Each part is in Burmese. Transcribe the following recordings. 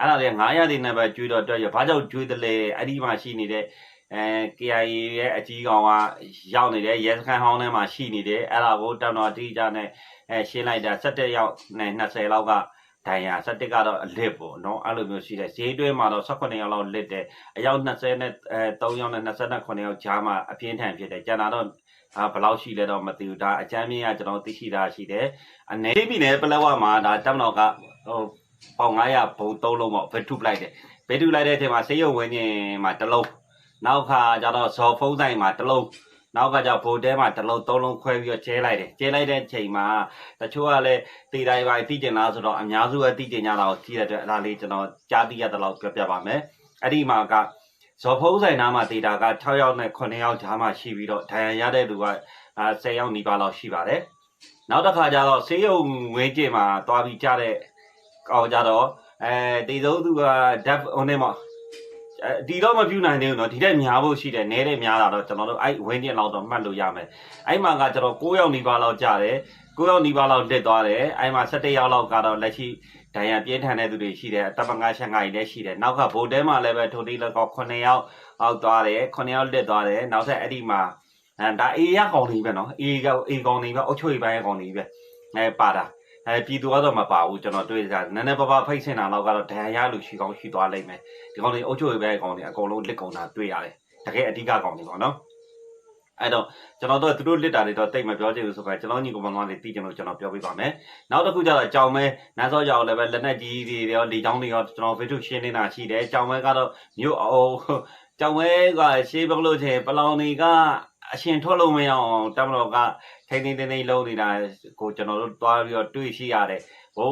အဲ့ဒါလေ900တင်နဲ့ပဲကျွေးတော့အတွက်ရဘာကြောင့်ကျွေးတယ်လဲအဲ့ဒီမှာရှိနေတဲ့အဲ KIA ရဲ့အကြီးကောင်ကရောက်နေတယ်ရဲစခန်းဟောင်းထဲမှာရှိနေတယ်အဲ့ဒါကိုတောင်တော်အတိအကျနဲ့အဲရှင်းလိုက်တာ17ရောက်နဲ့20လောက်ကဒိုင်ယာ17ကတော့အလစ်ပေါ့နော်အဲ့လိုမျိုးရှိတယ်ဈေးတွင်းမှာတော့18ရောက်လောက်လစ်တယ်အယောက်20နဲ့အဲ3ရောက်နဲ့29ရောက်ကြားမှာအပြင်းထန်ဖြစ်တယ်ကျန်တာတော့အာဘယ်လောက်ရှိလဲတော့မသိဘူးဒါအချမ်းမြင့်ကကျွန်တော်သိရှိတာရှိတယ်အနေပြီနဲ့ပလက်ဝမှာဒါတက်မတော်ကဟို ပေါင်900ဘုံ3လုံးပေါ့ဘယ်ထုပလိုက်တယ်ဘယ်ထုလိုက်တဲ့အချိန်မှာစေရုံဝင်းကျင်မှာတစ်လုံးနောက်ခါကျတော့ဇော်ဖုံးဆိုင်မှာတစ်လုံးနောက်ကကျဘိုတဲမှာတစ်လုံးသုံးလုံးခွဲပြီးတော့ကျဲလိုက်တယ်ကျဲလိုက်တဲ့ချိန်မှာတချို့ကလည်းတီတိုင်းပိုင်းတီးကျင်လားဆိုတော့အများစုကတီးကျင်ကြတာကိုကြည့်ရတဲ့အတွက်အဲ့ဒါလေးကျွန်တော်ကြားသိရတဲ့လောက်ပြောပြပါမယ်အဲ့ဒီမှာကဇော်ဖုံးဆိုင်နားမှာတီတာက6ယောက်နဲ့9ယောက်ကြားမှာရှိပြီးတော့ဒဏ်ရာရတဲ့လူကအာ10ယောက်နီးပါးလောက်ရှိပါတယ်နောက်တစ်ခါကျတော့ဆေးရုံဝင်းကျင်မှာတွားပြီးကြတဲ့ ကောင်ကြတော့အဲတေဆုံးသူက dev ဟိုနေမှာအဲဒီတော့မပြူနိုင်သေးဘူးเนาะဒီတက်များဖို့ရှိတယ်နဲတဲ့များတာတော့ကျွန်တော်တို့အဲ့ဝင်းကျင်လောက်တော့မှတ်လို့ရမယ်အဲ့မှာကကျွန်တော်9ယောက်နီးပါးလောက်ကြတယ်9ယောက်နီးပါးလောက်တက်သွားတယ်အဲ့မှာ17ယောက်လောက်ကတော့လက်ရှိဒဏ်ရာပြင်းထန်တဲ့သူတွေရှိတယ်တပ်ပငါရှန်ငါကြီးလည်းရှိတယ်နောက်ကဗိုလ်တဲမှာလည်းပဲထိုတီလောက်9ယောက်အောက်သွားတယ်9ယောက်တက်သွားတယ်နောက်ထပ်အဲ့ဒီမှာအဲဒါအေးရကောင်နေပဲเนาะအေးကအေးကောင်နေပဲအုတ်ချွေပိုင်းကောင်နေပဲအဲပါတာ အဲပြည်သူကတော့မပါဘူးကျွန်တော်တွေ့ကြနည်းနည်းပါးပါးဖိတ်စင်တာတော့ကတော့ဒဏ်ရာရလူရှိကောင်းရှိသွားလိမ့်မယ်ဒီကောင်တွေအုတ်ချွေပဲကောင်တွေအကုန်လုံးလစ်ကုန်တာတွေ့ရတယ်တကယ်အဓိကကောင်တွေပေါ့နော်အဲ့တော့ကျွန်တော်တို့သူတို့လစ်တာတွေတော့တိတ်မပြောချင်ဘူးဆိုတော့ကျွန်တော်ညီကောင်မတွေသိကြလို့ကျွန်တော်ပြောပြပါမယ်နောက်တစ်ခုကျတော့ကြောင်မဲနန်းစောကြောင်လည်းပဲလက်နက်ကြီးတွေရောလေချောင်းတွေရောကျွန်တော်ဗီဒီယိုရှင်းနေတာရှိတယ်ကြောင်မဲကတော့မြို့အောင်ကြောင်မဲကရှေးဘလို့ချေပလောင်တွေက အရှင်ထွက်လို့မရအောင်တမတော်ကထိမ့်ထိမ့်ထိမ့်ထိမ့်လုံးနေတာကိုကျွန်တော်တို့တွားပြီးတော့တွေ့ရှိရတယ်ဟို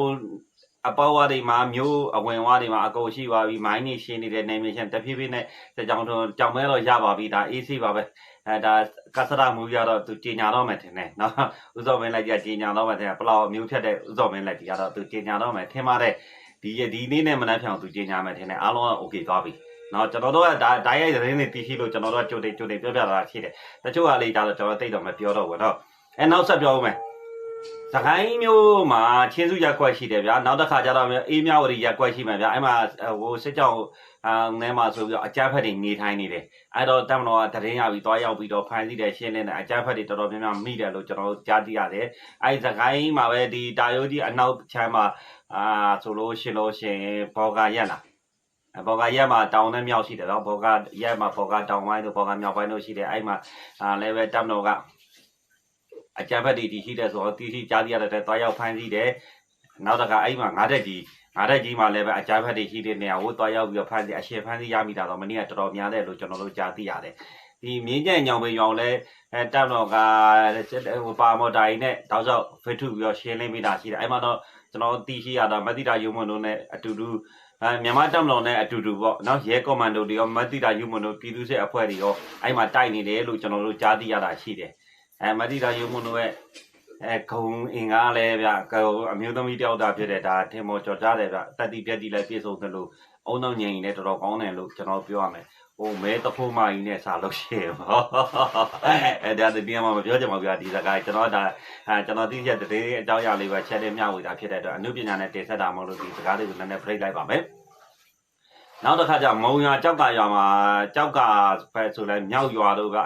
အပေါ်ဝါးတွေမှာမျိုးအဝင်ဝါးတွေမှာအကုန်ရှိပါပြီမိုင်းနေရှင်းနေတဲ့နေမရှင်တဖြည်းဖြည်းနဲ့ကြောင်တော့ကြောင်မဲတော့ရပါပြီဒါအေးဆေးပါပဲအဲဒါကဆရာမူရတော့သူကြီးညာတော့မယ်ထင်တယ်နော်ဥဇော်မင်းလိုက်ကြီးကြီးညာတော့မယ်ထင်ပလောက်မျိုးဖြတ်တဲ့ဥဇော်မင်းလိုက်ကြီးကတော့သူကြီးညာတော့မယ်ထင်ပါတယ်ဒီဒီနေ့နဲ့မနှက်ဖြောင်သူကြီးညာမယ်ထင်တယ်အားလုံးက okay သွားပြီ နော်ကျွန်တော်တို့ကဒါဓာတ်ရိုက်သတင်းတွေတည်ရှိလို့ကျွန်တော်တို့ကကြိုတင်ကြိုတင်ပြောပြတာရှိတယ်တချို့ကလေဒါတော့ကျွန်တော်သိတော့မပြောတော့ဘူးနော်အဲနောက်ဆက်ပြောဦးမယ်စကိုင်းမျိုးမှာချင်းစုရက်ကွက်ရှိတယ်ဗျာနောက်တစ်ခါကျတော့အေးမြဝတီရက်ကွက်ရှိမှာဗျာအဲ့မှာဟိုစစ်ကြောင်အာနဲမှာဆိုပြီးတော့အကြမ်းဖက်တွေနေထိုင်နေတယ်အဲ့တော့တမတော်ကတရင်ရပြီးသွားရောက်ပြီးတော့ဖန်စီတယ်ရှင်းနေတယ်အကြမ်းဖက်တွေတော်တော်များများမိတယ်လို့ကျွန်တော်တို့ကြားသိရတယ်အဲ့စကိုင်းမှာပဲဒီတာယိုကြီးအနောက်ချမ်းမှာအာဆိုလို့ရှင်လို့ရှင်ဘောကရက်လာ ဘောကရက်မှာတောင်နဲ့မြောက်ရှိတယ်နော်ဘောကရက်မှာဘောကတောင်ပိုင်းတို့ဘောကမြောက်ပိုင်းတို့ရှိတယ်အဲ့မှာအာလည်းပဲတမတော်ကအကြမ်းဖက်တွေတည်ရှိတယ်ဆိုတော့တည်ရှိကြားသိရတဲ့တွားရောက်ဖန်စီတယ်နောက်တခါအဲ့မှာငါးတက်ကြီးငါးတက်ကြီးမှာလည်းပဲအကြမ်းဖက်တွေရှိတဲ့နေရာကိုတွားရောက်ပြီးတော့ဖန်စီအရှင်ဖန်စီရမိတာတော့မနေ့ကတော်တော်များတယ်လို့ကျွန်တော်တို့ကြားသိရတယ်ဒီမြင်းကြံညောင်ပင်ရောင်လဲအဲတပ်တော်ကဟိုပါမော်တာကြီးနဲ့တောက်လျှောက်ဖစ်ထုပြီးတော့ရှင်းလင်းမိတာရှိတယ်အဲ့မှာတော့ကျွန်တော်သိရှိရတာမသိတာယူမွန်တို့နဲ့အတူတူ အဲမြန်မာတပ်မတော်နဲ့အတူတူပေါ့နော်ရဲကွန်မန်ဒိုတွေရောမသိတာယူမွန်တို့ပြည်သူ့စစ်အဖွဲ့တွေရောအဲ့မှာတိုက်နေတယ်လို့ကျွန်တော်တို့ကြားသိရတာရှိတယ်အဲမသိတာယူမွန်တို့ရဲ့အဲခုံအင်္ဂါလဲဗျအမျိုးသမီးတယောက်တာဖြစ်တဲ့ဒါထင်မော်ကြော်ကြတယ်ဗျတက်တိပြက်တိလည်းပြည့်စုံတယ်လို့အုံနောက်ငြိမ်လည်းတော်တော်ကောင်းတယ်လို့ကျွန်တော်ပြောရမယ် ဟိုမဲတဖိုးမကြီးနဲ့စားလို့ရှိရပါအဲဒါဒီမှာမပြောချင်ပါဘူးဗျာဒီစကားကျွန်တော်ဒါအဲကျွန်တော်သိချက်တည်းအကြောင်းအရာလေးပဲချက်လေးမျှဝေတာဖြစ်တဲ့အတွက်အမှုပညာနဲ့တင်ဆက်တာမဟုတ်လို့ဒီစကားလေးကိုနည်းနည်း break လိုက်ပါမယ်နောက်တစ်ခါကျမုံရွာကြောက်ကရွာမှာကြောက်ကဖက်ဆိုလဲမြောက်ရွာတို့က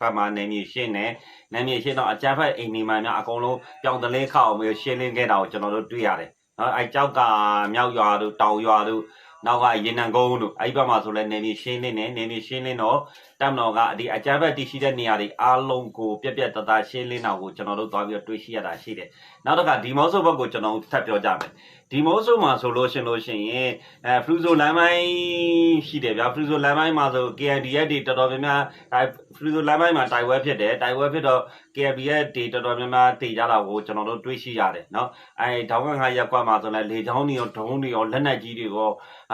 ဖက်မှာနေမြေရှင်းနေနေမြေရှင်းတော့အကြမ်းဖက်အိမ်နေမှများအကုန်လုံးပြောင်းတလင်းခောက်အောင်ရှင်းလင်းခဲ့တာကိုကျွန်တော်တို့တွေ့ရတယ်နော်အဲကြောက်ကမြောက်ရွာတို့တောင်ရွာတို့ နောက်ကရေနံကုန်းတို့အဲ့ဘက်မှာဆိုလဲနေမြေရှင်းလင်းနေနေမြေရှင်းလင်းတော့ တပ်မတော်ကဒီအကြမ်းဖက်တည်ရှိတဲ့နေရာတွေအားလုံးကိုပြက်ပြက်တသားရှင်းလင်းတာကိုကျွန်တော်တို့သွားပြီးတော့တွေ့ရှိရတာရှိတယ်နောက်တစ်ခါဒီမော့ဆိုဘက်ကိုကျွန်တော်ထပ်ပြောကြမယ်ဒီမိုးဆိုမှာဆိုလို့ရှင်လို့ရှင်ရင်အဲဖလူဆိုလမ်းပိုင်းရှိတယ်ဗျာဖလူဆိုလမ်းပိုင်းမှာဆို KNDF တွေတော်တော်များများအဲဖလူဆိုလမ်းပိုင်းမှာတိုင်ဝဲဖြစ်တယ်တိုင်ဝဲဖြစ်တော့ KNDF တွေတော်တော်များများတည်ကြတာကိုကျွန်တော်တို့တွေ့ရှိရတယ်เนาะအဲဒေါင်းငါရက်ကွက်မှာဆိုလဲလေချောင်းတွေရောဒုံးတွေရောလက်နက်ကြီးတွေရော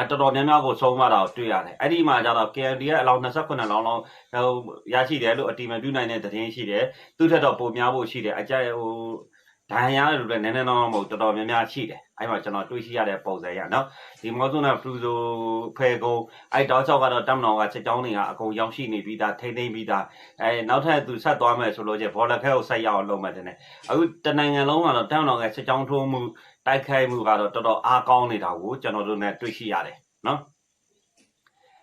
တော်တော်များများကိုဆုံးမတာကိုတွေ့ရတယ်အဲ့ဒီမှာကျတော့ KNDF အလောင်း28လောင်းလော ာင်းဟိုရရှိတယ်လို့အတိမပြုနိုင်တဲ့သတင်းရှိတယ်သူထက်တော့ပိုများဖို့ရှိတယ်အကြိုက်ဟိုဒဏ်ရာတွေလည်းနည်းနည်းတော့မဟုတ်တော်တော်များများရှိတယ်အဲ့မှာကျွန်တော်တွေ့ရှိရတဲ့ပုံစံရနော်ဒီမောဇွန်နာဖလူဇိုဖဲကုန်းအဲ့တောက်ချောက်ကတော့တက်မတော်ကချက်ချောင်းတွေကအကုန်ရောက်ရှိနေပြီးသားထိမ့်သိမ့်ပြီးသားအဲနောက်ထပ်သူဆက်သွားမယ်ဆိုလို့ကျဘောလခဲကိုဆက်ရအောင်လုပ်မှတင်တယ်အခုတနိုင်ငံလုံးကတော့တက်မတော်ကချက်ချောင်းထိုးမှုတိုက်ခိုက်မှုကတော့တော်တော်အားကောင်းနေတာကိုကျွန်တော်တို့နဲ့တွေ့ရှိရတယ်နော်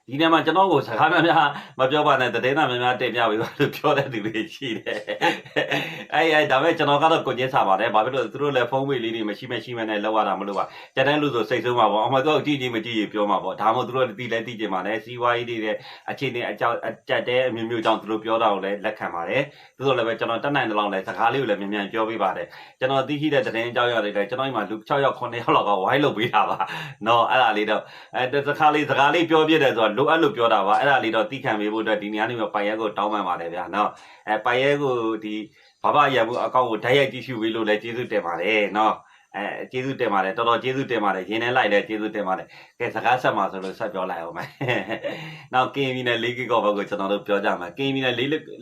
ဒီနေ့မှာကျွန်တော်ကိုစကားများများမပြောပါနဲ့တည်င်းသားများများတင်ပြပေးပါလို့ပြောတဲ့သူတွေရှိတယ်။အဲအဲဒါပေမဲ့ကျွန်တော်ကတော့ကိုကျင်းစားပါတယ်။ဘာဖြစ်လို့လဲသူတို့လည်းဖုန်းမေးလေးတွေမရှိမရှိမဲ့နဲ့လောက်ရတာမလို့ပါ။ကျန်တဲ့လူဆိုစိတ်ဆိုးမှာပေါ့။အမှတော့ကြည့်ကြည့်မကြည့်ရပြောမှာပေါ့။ဒါမှမဟုတ်သူတို့တီးလဲတီးကြမှာလည်းစီးပွားရေးတွေရဲ့အခြေအနေအကြောင်းအကြက်တဲ့အမျိုးမျိုးကြောင့်သူတို့ပြောတာကိုလည်းလက်ခံပါတယ်။သူတို့လည်းပဲကျွန်တော်တက်နိုင်တဲ့လောက်လည်းစကားလေးကိုလည်းမြန်မြန်ပြောပေးပါတယ်။ကျွန်တော်သိရှိတဲ့သတင်းအကြောင်းအရာတွေလည်းကျွန်တော်ဒီမှာလူ6ယောက်9ယောက်လောက်ကဝိုင်းလုပ်ပေးတာပါ။နော်အဲ့ဒါလေးတော့အဲစကားလေးစကားလေးပြောပြတယ်ဆိုတော့လိုအပ်လို့ပြောတာပါအဲ့ဒါလေးတော့သိခံပေးဖို့အတွက်ဒီနေရာနေမှာပိုင်ရဲကိုတောင်းပန်ပါတယ်ဗျာနော်အဲပိုင်ရဲကိုဒီဘာဘာရမှုအကောင့်ကိုဓာတ်ရိုက်ကြည့်ရှုပေးလို့လည်းကျေးဇူးတင်ပါတယ်နော်အဲကျေးဇူးတင်ပါတယ်တော်တော်ကျေးဇူးတင်ပါတယ်ရင်းနှဲလိုက်လည်းကျေးဇူးတင်ပါတယ်ကဲစကားဆက်မှာဆိုလို့ဆက်ပြောလိုက်အောင်မယ်နောက်ကင်းမီနဲ့၄ဂီကောဘက်ကိုကျွန်တော်တို့ပြောကြမှာကင်းမီနဲ့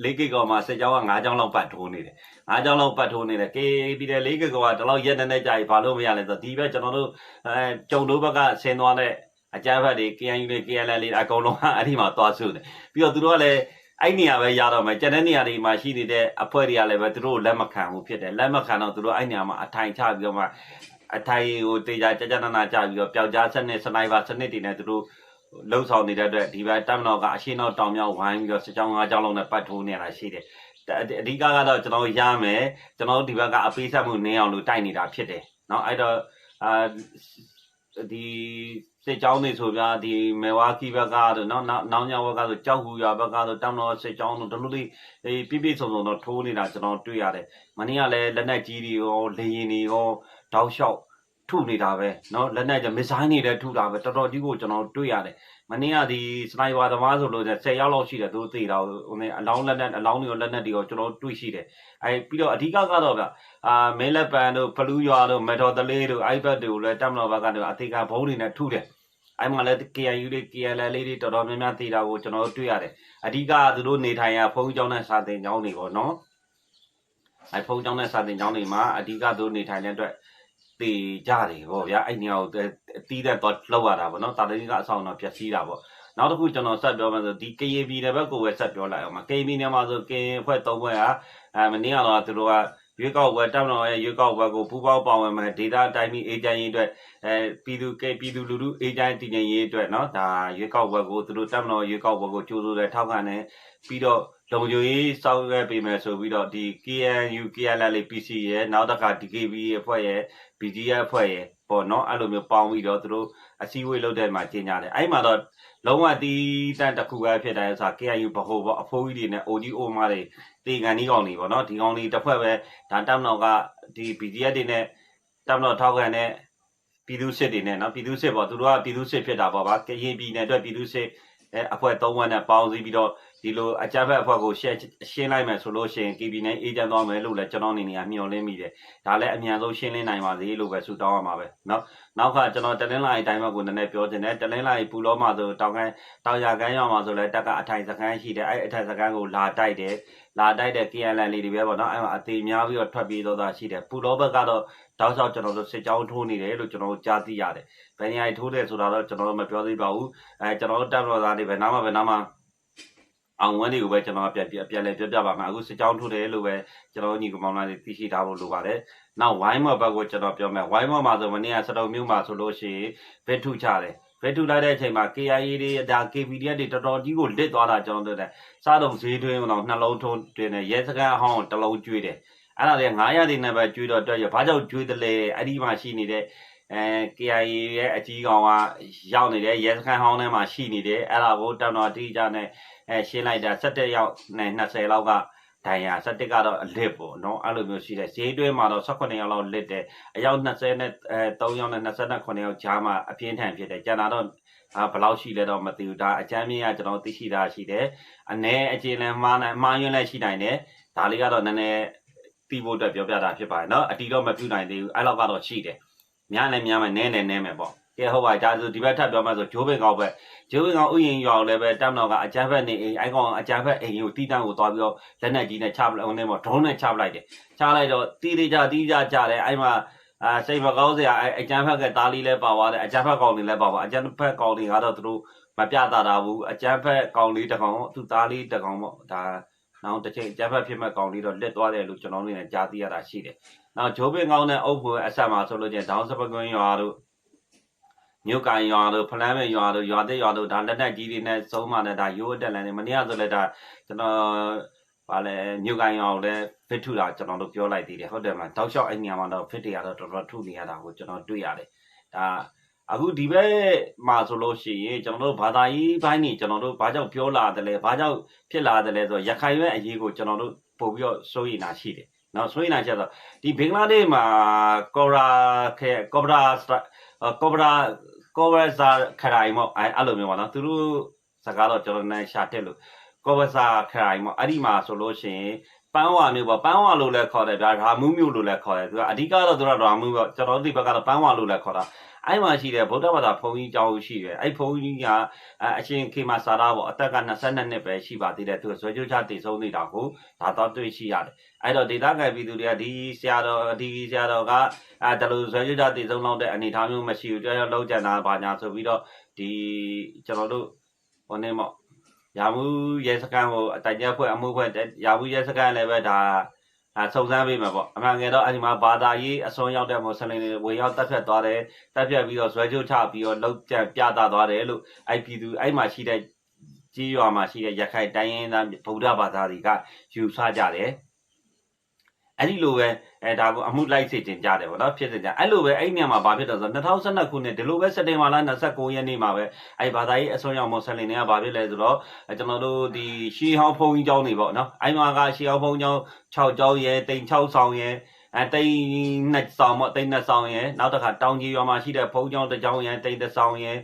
၄ဂီကောမှာစက်ကြောင်းက၅ကြောင်းလောက်ပတ်ထိုးနေတယ်၅ကြောင်းလောက်ပတ်ထိုးနေတယ်ကေးပြီးတဲ့၄ဂီကောကတလောက်ရက်နေနေကြာပြီဘာလို့မရလဲဆိုတော့ဒီဘက်ကျွန်တော်တို့အဲကြုံတို့ဘက်ကဆင်းသွားတဲ့ အကြမ်းဖက်တွေ KNU တွေ KNL တွေအကုန်လုံးကအဲ့ဒီမှာသွားစုတယ်ပြီးတော့သူတို့ကလည်းအဲ့နေရာပဲရတော့မယ်ကျန်တဲ့နေရာတွေမှာရှိနေတဲ့အဖွဲ့တွေကလည်းပဲသူတို့လက်မခံဘူးဖြစ်တယ်လက်မခံတော့သူတို့အဲ့နေရာမှာအထိုင်ချပြီးတော့မှအထိုင်ကိုတေချာကြကြနနာချပြီးတော့ပျောက်ကြားစနစ်စနိုက်ပါစနစ်တွေနဲ့သူတို့လှုပ်ဆောင်နေတဲ့အတွက်ဒီဘက်တပ်မတော်ကအရှင်းတော့တောင်မြောက်ဝိုင်းပြီးတော့စကြောင်း၅ကြောင်းလုံးနဲ့ပတ်ထိုးနေတာရှိတယ်အဓိကကတော့ကျွန်တော်ရမယ်ကျွန်တော်ဒီဘက်ကအပေးဆက်မှုနင်းအောင်လို့တိုက်နေတာဖြစ်တယ်เนาะအဲ့တော့အာဒီ စစ်ကြောင်းတွေဆိုပြဒီမေဝါကီဘက်ကတော့နော်နောင်ညဘက်ကတော့ကြောက်ကူရဘက်ကတော့တောင်တော်စစ်ကြောင်းတို့ဒလူလေးအေးပြပြဆုံဆုံတော့ထိုးနေတာကျွန်တော်တွေ့ရတယ်မနေ့ကလည်းလက်နက်ကြီးတွေရောလေရင်တွေရောတောက်လျှောက်ထုနေတာပဲเนาะလက်နက်ကြမစ်ဇိုင်းတွေလည်းထုတာပဲတော်တော်ကြီးကိုကျွန်တော်တွေ့ရတယ်မနေ့ကဒီစနိုက်ပါသမားဆိုလို့10ရောက်လောက်ရှိတယ်သူသိတာဟိုနေအလောင်းလက်နက်အလောင်းတွေရောလက်နက်တွေရောကျွန်တော်တွေ့ရှိတယ်အဲပြီးတော့အဓိကကတော့ဗျအာမဲလက်ပန်တို့ဖလူးရွာတို့မေတော်တလေးတို့ iPad တွေကိုလည်းတက်မတော်ဘက်ကနေအသေးကဘုံတွေနဲ့ထုတယ် အဲ့မှာလည်း KNU တွေ KNL လေးတွေတော်တော်များများသိတာကိုကျွန်တော်တို့တွေ့ရတယ်အဓိကသူတို့နေထိုင်ရဖုန်းကျောင်းနဲ့စာသင်ကျောင်းတွေပေါ့နော်အဲ့ဖုန်းကျောင်းနဲ့စာသင်ကျောင်းတွေမှာအဓိကသူတို့နေထိုင်တဲ့အတွက်တည်ကြတယ်ဗောဗျာအဲ့နေရာကိုတီးတဲ့တော့လောက်ရတာဗောနော်တာလင်းကအဆောင်တော့ပျက်စီးတာဗောနောက်တစ်ခုကျွန်တော်ဆက်ပြောမယ်ဆိုဒီ KAB နယ်ဘက်ကိုပဲဆက်ပြောလိုက်အောင်ပါ KAB နယ်မှာဆိုကင်ဖွဲ့၃ဖွဲ့ဟာအဲမနေ့ကတော့သူတို့က ရွေးကောက်ပွဲတပ်မတော်ရဲ့ရွေးကောက်ပွဲကိုပူးပေါင်းပါဝင်မဲ့ဒေတာတိုင်းပြည်အေဂျင်ရေးအတွက်အဲပြည်သူကပြည်သူလူထုအေဂျင်တည်ငြိမ်ရေးအတွက်နော်ဒါရွေးကောက်ပွဲကိုသူတို့တပ်မတော်ရွေးကောက်ပွဲကိုကြိုးစိုးတယ်ထောက်ခံတယ်ပြီးတော့လုံခြုံရေးစောင့်ရွက်ပေးမယ်ဆိုပြီးတော့ဒီ KNU KLL PC ရဲ့နောက်တစ်ခါ DKB အဖွဲ့ရဲ့ BGF အဖွဲ့ရဲ့ပေါ့နော်အဲ့လိုမျိုးပေါင်းပြီးတော့သူတို့ အစည်းအဝေးလုပ်တဲ့မှာကျင်းကြတယ်အဲ့မှာတော့လုံးဝတီးတန့်တစ်ခုပဲဖြစ်တယ်ဆိုတာ KNU ဘဟုပေါ့အဖိုးကြီးတွေနဲ့ OGO မားတွေတေကန်ဒီကောင်တွေပေါ့နော်ဒီကောင်တွေတစ်ဖွဲ့ပဲဒါတပ်မတော်ကဒီ BGF တွေနဲ့တပ်မတော်ထောက်ခံတဲ့ပြည်သူစစ်တွေနဲ့နော်ပြည်သူစစ်ပေါ့သူတို့ကပြည်သူစစ်ဖြစ်တာပေါ့ဗျာကရင်ပြည်နယ်အတွက်ပြည်သူစစ်အဲအဖွဲ့၃ဝက်နဲ့ပေါင်းစည်းပြီးတော့ ဒီလိုအကြမ်းဖက်အဖွဲ့ကိုရှင်းရှင်းလိုက်မယ်ဆိုလို့ရှိရင် KB နဲ့အေဂျင့်သွားမယ်လို့လည်းကျွန်တော်အနေနဲ့မျှော်လင့်မိတယ်ဒါလည်းအမြန်ဆုံးရှင်းလင်းနိုင်ပါစေလို့ပဲဆုတောင်းရမှာပဲเนาะနောက်ကကျွန်တော်တလင်းလာအတိုင်းဘက်ကိုနည်းနည်းပြောချင်တယ်တလင်းလာပူလောမှာဆိုတောင်ကန်းတောင်ရကန်းရောက်မှာဆိုလည်းတက်ကအထိုင်စခန်းရှိတယ်အဲ့အထိုင်စခန်းကိုလာတိုက်တယ်လာတိုက်တဲ့ KLN လေးတွေပဲပေါ့နော်အဲ့မှာအသေးများပြီးတော့ထွက်ပြေးတော့တာရှိတယ်ပူလောဘက်ကတော့တောက်လျှောက်ကျွန်တော်တို့စစ်ကြောင်းထိုးနေတယ်လို့ကျွန်တော်တို့ကြားသိရတယ်ဘယ်နေရာထိုးတယ်ဆိုတာတော့ကျွန်တော်တို့မပြောသေးပါဘူးအဲကျွန်တော်တို့တပ်တော်သားတွေပဲနားမှာပဲနားမှာ အောင်ဝန်းတွေကိုပဲကျွန်တော်ပြန်ပြန်ပြန်လဲပြောပြပါမယ်အခုစစ်ကြောင်းထိုးတယ်လို့ပဲကျွန်တော်ညီကောင်မောင်တွေသိရှိထားဖို့လိုပါတယ်နောက်ဝိုင်းမော်ဘက်ကိုကျွန်တော်ပြောမယ်ဝိုင်းမော်မှာဆိုမနေ့ကစတုံမျိုးမှာဆိုလို့ရှိရင်ဘက်ထုချတယ်ဘက်ထုလိုက်တဲ့အချိန်မှာ KIA တွေဒါ KPDF တွေတော်တော်ကြီးကိုလစ်သွားတာကျွန်တော်တို့တဲ့စားတုံဈေးတွင်းတော့နှလုံးထုံးတွင်တယ်ရဲစခန်းအဟောင်းတစ်လုံးကျွေးတယ်အဲ့ဒါလည်း900တွေနဲ့ပဲကျွေးတော့အတွက်ရဘာကြောင့်ကျွေးတယ်လဲအဲ့ဒီမှာရှိနေတဲ့အဲ KIA ရဲ့အကြီးကောင်ကရောက်နေတယ်ရဲစခန်းဟောင်းထဲမှာရှိနေတယ်အဲ့ဒါကိုတောင်တော်တိကျနဲ့ အဲရှင်းလိုက်တာ17ရောက်နဲ့20လောက်ကဒိုင်ယာ17ကတော့အလစ်ပေါ့နော်အဲ့လိုမျိုးရှိတယ်ဈေးတွင်းမှာတော့18ရောက်လောက်လစ်တယ်အယောက်20နဲ့အဲ3ရောက်နဲ့29ရောက်ကြားမှာအပြင်းထန်ဖြစ်တယ်ကျန်တာတော့အာဘယ်လောက်ရှိလဲတော့မသိဘူးဒါအကြမ်းမြင့်ကကျွန်တော်သိရှိတာရှိတယ်အ ਨੇ အခြေလဲမှားနိုင်မှားယွင်းလဲရှိနိုင်တယ်ဒါလေးကတော့နည်းနည်းတီးဖို့အတွက်ပြောပြတာဖြစ်ပါတယ်เนาะအတီတော့မပြနိုင်သေးဘူးအဲ့လောက်ကတော့ရှိတယ်များလည်းများမယ်နည်းနည်းနည်းမယ်ပေါ့ ကဲဟုတ်ပါဒါဆိုဒီဘက်ထပ်ပြောမှဆိုဂျိုးပင်ကောင်ဘက်ဂျိုးပင်ကောင်ဥယျာဉ်ရွာကိုလည်းပဲတပ်မတော်ကအကြမ်းဖက်နေအိမ်အိုင်ကောင်အကြမ်းဖက်အိမ်ကိုတီးတန်းကိုသွားပြီးတော့လက်နက်ကြီးနဲ့ချပလိုက်အောင်နဲ့ပေါ့ဒရုန်းနဲ့ချပလိုက်တယ်ချလိုက်တော့တီးသေးကြတီးကြကြတယ်အဲ့မှာအာစိတ်မကောင်းစရာအဲ့အကြမ်းဖက်ကတားလီလဲပါသွားတယ်အကြမ်းဖက်ကောင်တွေလည်းပါပါအကြမ်းဖက်ကောင်တွေကတော့သူတို့မပြတာတာဘူးအကြမ်းဖက်ကောင်လေးတစ်ကောင်သူသားလေးတစ်ကောင်ပေါ့ဒါနောက်တစ်ချိန်အကြမ်းဖက်ဖြစ်မဲ့ကောင်လေးတော့လက်သွားတယ်လို့ကျွန်တော်တို့လည်းကြားသိရတာရှိတယ်နောက်ဂျိုးပင်ကောင်နဲ့အုပ်ဖို့အဆက်မှာဆိုလို့ချင်းဒေါင်းစပကွင်းရွာတို့ မြို့ကန်ရွာတို့ဖလန်းမဲရွာတို့ရွာတဲ့ရွာတို့ဒါလက်နက်ကြီးတွေနဲ့စုံးမှလည်းဒါရိုးတက်လန်နေမနေ့ကဆိုလည်းဒါကျွန်တော်ဗာလဲမြို့ကန်ရွာကိုလည်းဖစ်ထူတာကျွန်တော်တို့ပြောလိုက်သေးတယ်ဟုတ်တယ်မလားတောက်လျှောက်အဲ့နေရာမှာတော့ဖစ်တွေကတော့တော်တော်ထုနေရတာကိုကျွန်တော်တွေ့ရတယ်ဒါအခုဒီဘက်မှာဆိုလို့ရှိရင်ကျွန်တော်တို့ဘာသာရေးဘိုင်းနေကျွန်တော်တို့ဘာကြောင့်ပြောလာတယ်လဲဘာကြောင့်ဖြစ်လာတယ်လဲဆိုတော့ရခိုင်ရဲ့အရေးကိုကျွန်တော်တို့ပို့ပြီးတော့စိုးရိမ်တာရှိတယ်နော်စိုးရိမ်တာချက်တော့ဒီဘင်္ဂလားဒေ့ရှ်မှာကော်ရာခဲကော်ဘရာ ကော်ဘရာကော်ဘရာဇာခရိုင်မော့အဲ့လိုမျိုးပါနော်သူတို့စကားတော့ကျွန်တော်နဲ့ရှာတက်လို့ကော်ဘရာဇာခရိုင်မော့အဲ့ဒီမှာဆိုလို့ရှိရင်ပန်းဝါမျိုးပေါ့ပန်းဝါလို့လည်းခေါ်တယ်ဗျာရာမူးမျိုးလို့လည်းခေါ်တယ်သူကအဓိကတော့သူကရာမူးပေါ့ကျွန်တော်တို့ဒီဘက်ကတော့ပန်းဝါလို့လည်းခေါ်တာ အဲ့မှာရှိတဲ့ဗုဒ္ဓဘာသာဘုန်းကြီးကျောင်းရှိတယ်အဲ့ဘုန်းကြီးကအရှင်ခေမာစာရာပေါ့အသက်က22နှစ်ပဲရှိပါသေးတယ်သူဇွဲကြိုးချတည်ဆုံးနေတာကိုဒါတော့တွေ့ရှိရတယ်အဲ့တော့ဒေတာကပြည်သူတွေကဒီဆရာတော်ဒီဆရာတော်ကအဲဒါလိုဇွဲကြိုးချတည်ဆုံးလောက်တဲ့အနေအထားမျိုးမရှိဘူးကြောက်လောက်ကြံတာဘာညာဆိုပြီးတော့ဒီကျွန်တော်တို့ဟိုနေမော့ရာမှုရဲစခန်းကိုအတိုင်ကျဖွဲ့အမှုဖွဲ့ရာမှုရဲစခန်းလည်းပဲဒါ အဲစုံစမ်းပေးမှာပေါ့အမှန်ငယ်တော့အဲ့ဒီမှာဘာသာရေးအစွန်းရောက်တဲ့မွတ်စလင်တွေဝေရောက်တက်ဖြတ်သွားတယ်တက်ဖြတ်ပြီးတော့ဇွဲကြိုးချပြီးတော့လောက်ကျပြတာသွားတယ်လို့အဲ့ပြည်သူအဲ့မှာရှိတဲ့ကြီးရွာမှာရှိတဲ့ရခိုင်တိုင်းရင်းသားဗုဒ္ဓဘာသာတွေကယူဆကြတယ်အဲ့ဒီလိုပဲ အဲဒါကိုအမှုလိုက်စေခြင်းကြတယ်ဗောနော်ဖြစ်စေကြအဲ့လိုပဲအဲ့ညမှာဘာဖြစ်တော့ဆို2012ခုနှစ်ဒီလိုပဲစက်တင်ဘာလ29ရက်နေ့မှာပဲအဲ့ဘာသာရေးအစွန်းရောက်မွတ်စလင်တွေကဘာဖြစ်လဲဆိုတော့ကျွန်တော်တို့ဒီရှီဟောင်းဖုံကြီးကျောင်းတွေပေါ့နော်အဲ့မှာကရှီဟောင်းဖုံကျောင်း6ကျောင်းရဲတိမ်6ဆောင်ရဲအဲတိမ်နှစ်ဆောင်ပေါ့တိမ်နှစ်ဆောင်ရဲနောက်တစ်ခါတောင်ကြီးရွာမှာရှိတဲ့ဖုံကျောင်းတစ်ကျောင်းရဲတိမ်တစ်ဆောင်ရဲအဲ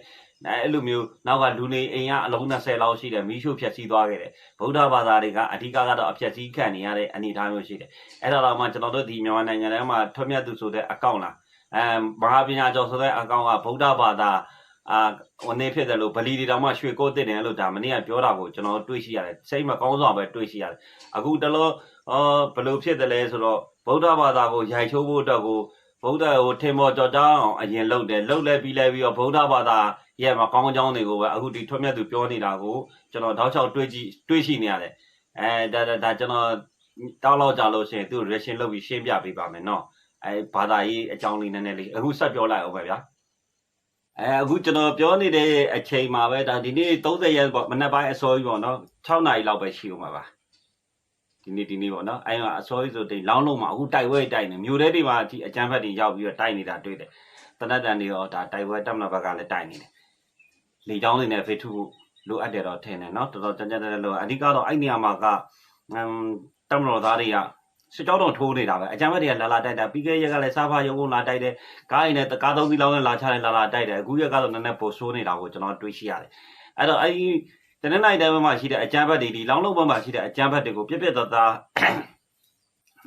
အဲ့လိုမျိုးနောက်ကလူနေအိမ်ကအလုံး20လောက်ရှိတယ်မီးရှို့ဖြက်စီးသွားခဲ့တယ်ဗုဒ္ဓဘာသာတွေကအဓိကကတော့အဖြက်စီးခံနေရတဲ့အနေအထားမျိုးရှိတယ်အဲ့ဒါတော့မှကျွန်တော်တို့ဒီမြန်မာနိုင်ငံထဲမှာထွတ်မြတ်သူဆိုတဲ့အကောင့်လားအဲမဟာပညာကျော်ဆိုတဲ့အကောင့်ကဗုဒ္ဓဘာသာအာဟိုနေဖြစ်တယ်လို့ဗလီတွေတောင်မှရွှေကိုတစ်တယ်လို့ဒါမနေ့ကပြောတာကိုကျွန်တော်တွေ့ရှိရတယ်စိတ်မကောင်းစွာပဲတွေ့ရှိရတယ်အခုတလောအော်ဘလို့ဖြစ်တယ်လဲဆိုတော့ဗုဒ္ဓဘာသာကိုရိုက်ချိုးဖို့အတွက်ကိုဗုဒ္ဓကိုထင်မော်ကြော်တောင်းအောင်အရင်လုပ်တယ်လုပ်လဲပြီးလဲပြီးတော့ဗုဒ္ဓဘာသာ ရဲ့မကောင်းကြောင်းတွေကိုပဲအခုဒီထွတ်မြတ်သူပြောနေတာကိုကျွန်တော်တောက်ချောက်တွေးကြည့်တွေးရှိနေရတယ်အဲဒါဒါကျွန်တော်တောက်လောက်ကြလို့ရှိရင်သူ reaction လုပ်ပြီးရှင်းပြပေးပါမယ်နော်အဲဘာသာရေးအကြောင်းလေးနည်းနည်းလေးအခုဆက်ပြောလိုက်အောင်ပဲဗျာအဲအခုကျွန်တော်ပြောနေတဲ့အချိန်မှာပဲဒါဒီနေ့30ရက်ပေါ့မနက်ပိုင်းအစောကြီးပေါ့နော်6နာရီလောက်ပဲရှိဦးမှာပါဒီနေ့ဒီနေ့ပေါ့နော်အဲအစောကြီးဆိုတိလောင်းလုံးမှာအခုတိုက်ဝဲတိုက်နေမြို့ထဲတွေမှာဒီအကြမ်းဖက်တွေရောက်ပြီးတော့တိုက်နေတာတွေ့တယ်တနတ်တန်တွေရောဒါတိုက်ဝဲတက်မနဘက်ကလည်းတိုက်နေတယ် လေချောင်းတွေနဲ့ဖေးထုလိုအပ်တယ်တော့ထင်တယ်နော်တော်တော်ကြမ်းကြမ်းတဲ့လို့အဓိကတော့အဲ့နေရာမှာကအမ်တမတော်သားတွေကစစ်ကြောင်းတော့ထိုးနေတာပဲအကြမ်းဖက်တွေကလာလာတိုက်တာပြီးခဲ့ရက်ကလည်းစားဖာရုံကုန်လာတိုက်တယ်ကားရည်နဲ့ကားသုံးစီးလောက်နဲ့လာချတယ်လာလာတိုက်တယ်အခုရက်ကတော့နည်းနည်းပိုဆိုးနေတာကိုကျွန်တော်တွေးရှိရတယ်အဲ့တော့အဲ့ဒီတနင်္လာရီတိုင်းမှာရှိတဲ့အကြမ်းဖက်တွေဒီလောင်းလုံးဘက်မှာရှိတဲ့အကြမ်းဖက်တွေကိုပြက်ပြက်သားသား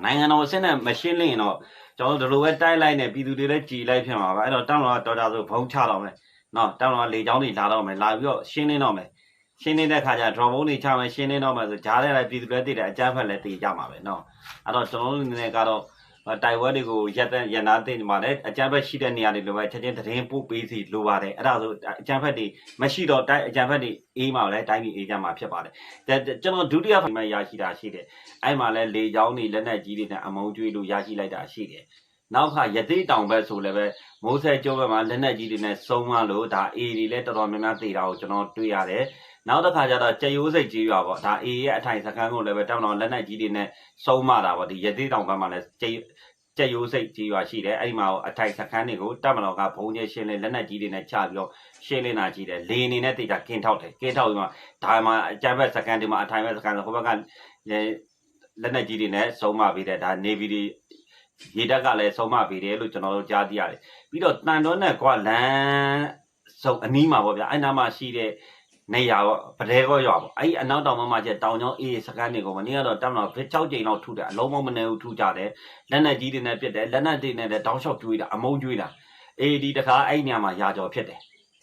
နိုင်ငံတော်အဆင့်နဲ့မရှင်းလင်းတော့ကျွန်တော်တို့ဒီလိုပဲတိုက်လိုက်နေပြည်သူတွေလည်းကြည်လိုက်ဖြစ်မှာပါအဲ့တော့တောင်းတော့တော်တာဆိုဘုံချတော့မယ် နော်တောင်းတော့လေချောင်းတွေလာတော့မယ်လာပြီးတော့ရှင်းလင်းတော့မယ်ရှင်းနေတဲ့ခါကျ drop ဘုံတွေချမယ်ရှင်းနေတော့မယ်ဆိုဂျားထဲလိုက်ပြည်သူတွေတည်တယ်အကြမ်းဖက်လည်းတည်ကြမှာပဲနော်အဲ့တော့ကျွန်တော်တို့အနေနဲ့ကတော့တိုင်ဝမ်တွေကိုရက်တဲ့ရန်နာတင်မှာလည်းအကြမ်းဖက်ရှိတဲ့နေရာတွေလိုပဲချက်ချင်းသတင်းပို့ပေးစီလိုပါတယ်အဲ့ဒါဆိုအကြမ်းဖက်တွေမရှိတော့တိုင်းအကြမ်းဖက်တွေအေးမှာလည်းတိုင်းပြည်အေးကြမှာဖြစ်ပါတယ်ကျွန်တော်ဒုတိယဖိုင်မှာရရှိတာရှိတယ်အဲ့မှာလည်းလေချောင်းတွေလက်နက်ကြီးတွေနဲ့အမုံကျွေးလို့ရရှိလိုက်တာရှိတယ် နောက်ခါရသေးတောင်ဘက်ဆိုလည်းပဲမိုးဆဲကျိုးဘက်မှာလက်နက်ကြီးတွေနဲ့စုံမလို့ဒါအေးတွေလည်းတော်တော်များများသိတာကိုကျွန်တော်တွေ့ရတယ်နောက်တစ်ခါကျတော့ကြက်ရိုးစိတ်ကြီးရွာပေါ့ဒါအေးရဲ့အထိုင်စခန်းကိုလည်းပဲတောင်းတော်လက်နက်ကြီးတွေနဲ့စုံမတာပေါ့ဒီရသေးတောင်ဘက်မှာလည်းကြက်ကြက်ရိုးစိတ်ကြီးရွာရှိတယ်အဲ့ဒီမှာအထိုင်စခန်းတွေကိုတပ်မတော်ကဘုံကျရှင်းလင်းလက်နက်ကြီးတွေနဲ့ချပြီးတော့ရှင်းလင်းတာကြီးတယ်လေအနေနဲ့တိတ်တာကင်းထောက်တယ်ကင်းထောက်ပြီးမှဒါမှအကြမ်းဖက်စခန်းတွေမှာအထိုင်ဘက်စခန်းဆိုဟိုဘက်ကလက်နက်ကြီးတွေနဲ့စုံမပြီးတယ်ဒါနေဗီတွေ ရေတက်ကလည်းဆုံးမပေးတယ်လို့ကျွန်တော်တို့ကြားသိရတယ်ပြီးတော့တန်တော်နဲ့ကွာလမ်းစုံအနီးမှာပေါ့ဗျာအဲ့နားမှာရှိတဲ့နေရာပေါ့ပဒဲကောရွာပေါ့အဲ့ဒီအနောက်တောင်ဘက်မှာကျတောင်ကျောင်းအေးစကန်တွေကိုမနေ့ကတော့တက်မတော့6ကြိမ်လောက်ထုတယ်အလုံးမမနေဘူးထုကြတယ်လက်နက်ကြီးတွေနဲ့ပစ်တယ်လက်နက်တွေနဲ့လည်းတောင်းလျှောက်ကျွေးတာအမုံကျွေးတာ AD တခါအဲ့ညမှာရာကျော်ဖြစ်တယ်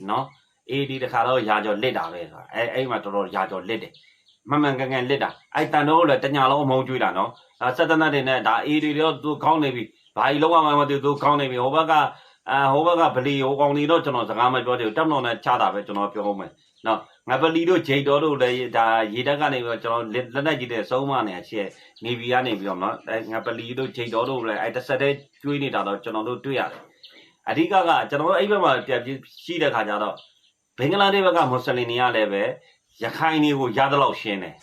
နော် AD တခါတော့ရာကျော်လစ်တာပဲဆိုတာအဲအဲ့မှာတော်တော်ရာကျော်လစ်တယ် မမှန်ကန်ကန်လစ်တာအဲ့တန်တော့လည်းတညာလုံးအမုံကျွေးတာနော်အဲစက်တနတ်တွေနဲ့ဒါ AD တွေတော့သူခေါင်းနေပြီဘာကြီးလုံးဝမှမသိဘူးသူခေါင်းနေပြီဟိုဘက်ကအာဟိုဘက်ကဗလီဟိုကောင်တွေတော့ကျွန်တော်စကားမပြောသေးဘူးတက်မတော်နဲ့ချတာပဲကျွန်တော်ပြောမယ်နော်ငါပလီတို့ဂျိတ်တော်တို့လည်းဒါရေတက်ကနေပြီးတော့ကျွန်တော်လက်လက်နဲ့ကြည့်တဲ့စုံးမနေအချက်နေဗီကနေပြီးတော့နော်အဲငါပလီတို့ဂျိတ်တော်တို့လည်းအဲတစ်ဆက်တည်းကျွေးနေတာတော့ကျွန်တော်တို့တွေ့ရတယ်အဓိကကကျွန်တော်တို့အဲ့ဘက်မှာပြပြရှိတဲ့ခါကျတော့ဘင်္ဂလားဒေ့ရှ်ဘက်ကမွတ်စလင်တွေကလည်းပဲ ရခိုင်တွေကိုရသလောက်ရှင်းတယ်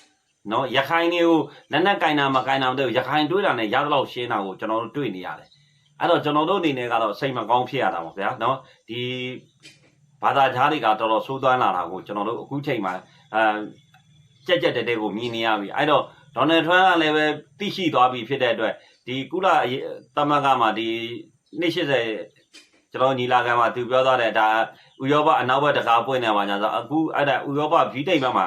နော်ရခိုင်တွေကိုလက်နဲ့ကင်တာမကင်တာမသိဘူးရခိုင်တွေးတာနဲ့ရသလောက်ရှင်းတာကိုကျွန်တော်တို့တွေ့နေရတယ်အဲ့တော့ကျွန်တော်တို့အနေနဲ့ကတော့စိတ်မကောင်းဖြစ်ရတာပေါ့ဗျာနော်ဒီဘာသာခြားတွေကတော်တော်ဆိုးသွမ်းလာတာကိုကျွန်တော်တို့အခုချိန်မှာအဲကြက်ကြက်တဲတဲကိုမြင်နေရပြီအဲ့တော့ဒေါ်နယ်ထရန့်ကလည်းပဲသိရှိသွားပြီဖြစ်တဲ့အတွက်ဒီကုလသမဂ္ဂမှာဒီနေ့80ကျွန်တော်ညီလာခံမှာသူပြောသွားတဲ့ဒါ ဥရောပအနောက်ဘက်တကားပွင့်နေပါညာဆိုအခုအဲ့ဒါဥရောပဗီတိတ်ဘက်မှာ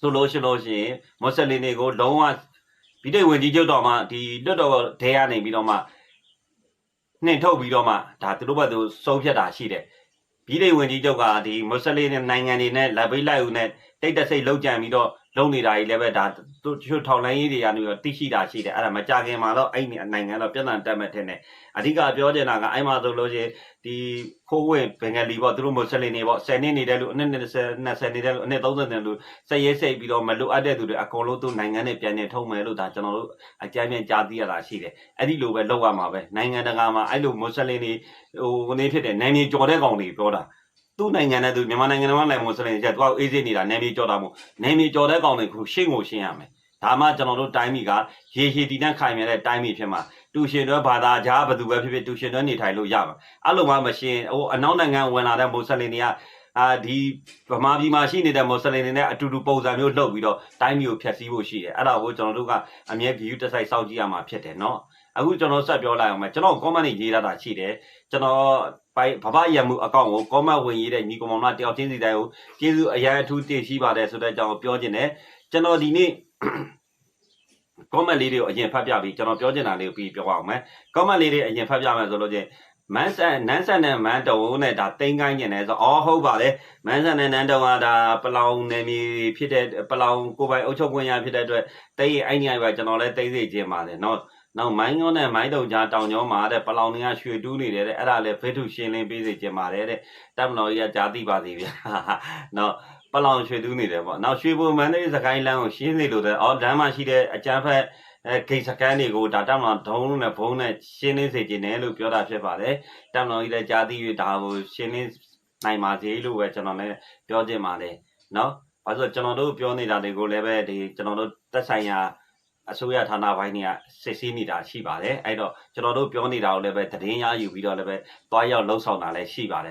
ဆိုလို့ရှိလို့ရှိရင်မွတ်စလင်တွေကိုလုံးဝဗီတိတ်ဝင်ကြီးကျုပ်တော်မှာဒီလွတ်တော်ဒဲကနေပြီးတော့မှနှင်ထုတ်ပြီးတော့မှဒါသူတို့ဘက်သူစုံဖြတ်တာရှိတယ်ဗီတိတ်ဝင်ကြီးကျုပ်ကဒီမွတ်စလင်နိုင်ငံတွေနဲ့လက်ပိတ်လိုက်ဦးနဲ့တိတ်တဆိတ်လောက်ကြံပြီးတော့ လုံနေတာကြီးလည်းပဲဒါသူတို့ထောင်လိုင်းရေးတွေကနေပြီးတော့သိရှိတာရှိတယ်အဲ့ဒါမကြခင်မှာတော့အဲ့ဒီနိုင်ငံတော့ပြည်နယ်တက်မဲ့တဲ့နဲ့အဓိကပြောချင်တာကအဲ့မှာဆိုလို့ရှိရင်ဒီခိုးဝင်ဘင်္ဂလီပေါ့သူတို့မွတ်စလင်တွေပေါ့10နှစ်နေတဲ့လူအနှစ်20 20နေတဲ့လူအနှစ်30တဲ့လူစက်ရဲစိတ်ပြီးတော့မလိုအပ်တဲ့သူတွေအကုန်လုံးသူနိုင်ငံနဲ့ပြန်နေထုံမယ်လို့ဒါကျွန်တော်တို့အကြမ်းပြန်ကြားသိရတာရှိတယ်အဲ့ဒီလိုပဲလောက်ရမှာပဲနိုင်ငံတကာမှာအဲ့လိုမွတ်စလင်တွေဟိုကနေဖြစ်တဲ့နိုင်ငံကျော်တဲ့ကောင်တွေပြောတာ သူ့နိုင်ငံနဲ့သူမြန်မာနိုင်ငံမှာလည်းမွတ်စလင်တွေသူကအေးစေးနေတာနယ်မြေကျော်တာမို့နယ်မြေကျော်တဲ့ကောင်တွေကိုရှင်းကိုရှင်းရမယ်ဒါမှကျွန်တော်တို့တိုင်းပြည်ကရေရှည်တည်တံ့ခိုင်မြဲတဲ့တိုင်းပြည်ဖြစ်မှာတူရှင်တွေဘာသာကြားဘယ်သူပဲဖြစ်ဖြစ်တူရှင်တွေနေထိုင်လို့ရမှာအဲ့လိုမှမရှင်းဟိုအနောက်နိုင်ငံဝင်လာတဲ့မွတ်စလင်တွေက အာဒီဗမာပြည်မှာရှိနေတဲ့မွတ်စလင်တွေနဲ့အတူတူပုံစံမျိုးလှုပ်ပြီးတော့တိုင်းပြည်ကိုဖျက်ဆီးဖို့ရှိတယ်အဲ့ဒါကိုကျွန်တော်တို့ကအမြဲ view တစ်ဆိုင်စောင့်ကြည့်ရမှာဖြစ်တယ်နော်အခုကျွန်တော်ဆက်ပြောလိုက်အောင်မယ်ကျွန်တော် comment တွေရေးလာတာရှိတယ်ကျွန်တော်ပိုင်ဘဘရံမှုအကောင့်ကို comment ဝင်ရေးတဲ့ညီကောင်မတယောက်ချင်းစီတိုင်းကိုကျေးဇူးအရန်အထူးတင်ရှိပါတယ်ဆိုတဲ့အကြောင်းပြောခြင်းနဲ့ကျွန်တော်ဒီနေ့ comment လေးတွေကိုအရင်ဖတ်ပြပြီးကျွန်တော်ပြောချင်တာလေးကိုပြီးပြောအောင်မယ် comment လေးတွေအရင်ဖတ်ပြမယ်ဆိုလို့ချင်း မန်းဆန်နန်းဆန်နဲ့မန်းတုံနဲ့ဒါတိန်ကိုင်းကျင်တယ်ဆိုအော်ဟုတ်ပါလေမန်းဆန်နဲ့နန်းတုံကဒါပလောင်နယ်မြေဖြစ်တဲ့ပလောင်ကိုပိုင်အုပ်ချုပ်ခွင့်ရဖြစ်တဲ့အတွက်တိတ်အဲ့ညိုင်ပဲကျွန်တော်လည်းတိတ်စိတ်ခြင်းပါတယ်နော်နောက်မိုင်းညောနဲ့မိုင်းတုံကြားတောင်ညောမှာတဲ့ပလောင်တွေကရွှေတူးနေတယ်တဲ့အဲ့ဒါလည်းဖေးထုရှင်းလင်းပေးစေခြင်းပါတယ်တဲ့တပ်မတော်ကြီးကကြားသိပါသေးဗျာနော်ပလောင်ရွှေတူးနေတယ်ပေါ့နောက်ရွှေဘုံမန်းတဲ့စကိုင်းလမ်းကိုရှင်းနေလို့တဲ့အော်လမ်းမှာရှိတဲ့အကြမ်းဖက် အဲဂိတ်စကန်တွေကိုဒါတမန်ဒုံးနဲ့ဘုံးနဲ့ရှင်းလင်းစေခြင်းနဲ့လို့ပြောတာဖြစ်ပါတယ်တမန်ကြီးလည်းကြားသိ၍ဒါကိုရှင်းလင်းနိုင်ပါစေလို့ပဲကျွန်တော်လည်းပြောခြင်းပါတယ်နော်ဘာလို့ကျွန်တော်တို့ပြောနေတာတွေကိုလည်းပဲဒီကျွန်တော်တို့သက်ဆိုင်ရာအစိုးရဌာနပိုင်းတွေကစစ်ဆေးနေတာရှိပါတယ်အဲ့တော့ကျွန်တော်တို့ပြောနေတာကိုလည်းပဲသတင်းရယူပြီးတော့လည်းပဲတွားရောက်လှုပ်ဆောင်တာလည်းရှိပါတယ်